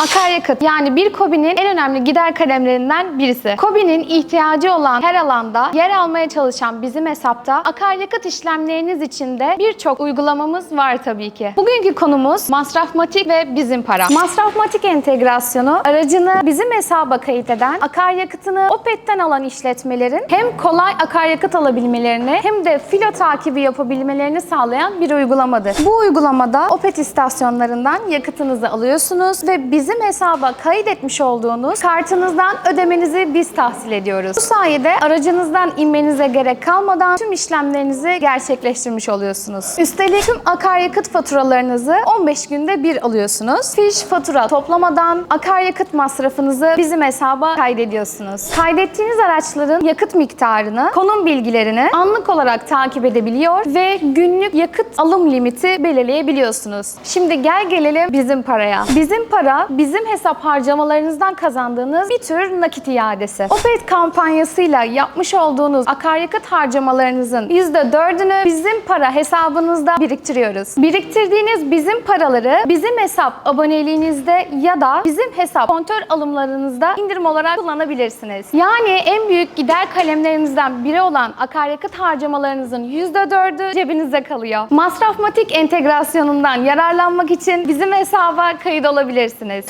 Akaryakıt yani bir KOBİ'nin en önemli gider kalemlerinden birisi. KOBİ'nin ihtiyacı olan her alanda yer almaya çalışan bizim hesapta akaryakıt işlemleriniz için de birçok uygulamamız var tabii ki. Bugünkü konumuz Masrafmatik ve Bizim Para. Masrafmatik entegrasyonu aracını bizim hesaba kayıt eden akaryakıtını Opet'ten alan işletmelerin hem kolay akaryakıt alabilmelerini hem de filo takibi yapabilmelerini sağlayan bir uygulamadır. Bu uygulamada Opet istasyonlarından yakıtınızı alıyorsunuz ve bizim hesaba kaydetmiş olduğunuz kartınızdan ödemenizi biz tahsil ediyoruz. Bu sayede aracınızdan inmenize gerek kalmadan tüm işlemlerinizi gerçekleştirmiş oluyorsunuz. Üstelik tüm akaryakıt faturalarınızı 15 günde bir alıyorsunuz. Fiş fatura toplamadan akaryakıt masrafınızı bizim hesaba kaydediyorsunuz. Kaydettiğiniz araçların yakıt miktarını, konum bilgilerini anlık olarak takip edebiliyor ve günlük yakıt alım limiti belirleyebiliyorsunuz. Şimdi gel gelelim bizim paraya. Bizim para bizim hesap harcamalarınızdan kazandığınız bir tür nakit iadesi. Opet kampanyasıyla yapmış olduğunuz akaryakıt harcamalarınızın %4'ünü bizim para hesabınızda biriktiriyoruz. Biriktirdiğiniz bizim paraları bizim hesap aboneliğinizde ya da bizim hesap kontör alımlarınızda indirim olarak kullanabilirsiniz. Yani en büyük gider kalemlerinizden biri olan akaryakıt harcamalarınızın %4'ü cebinizde kalıyor. Masrafmatik entegrasyonundan yararlanmak için bizim hesaba kayıt olabilirsiniz.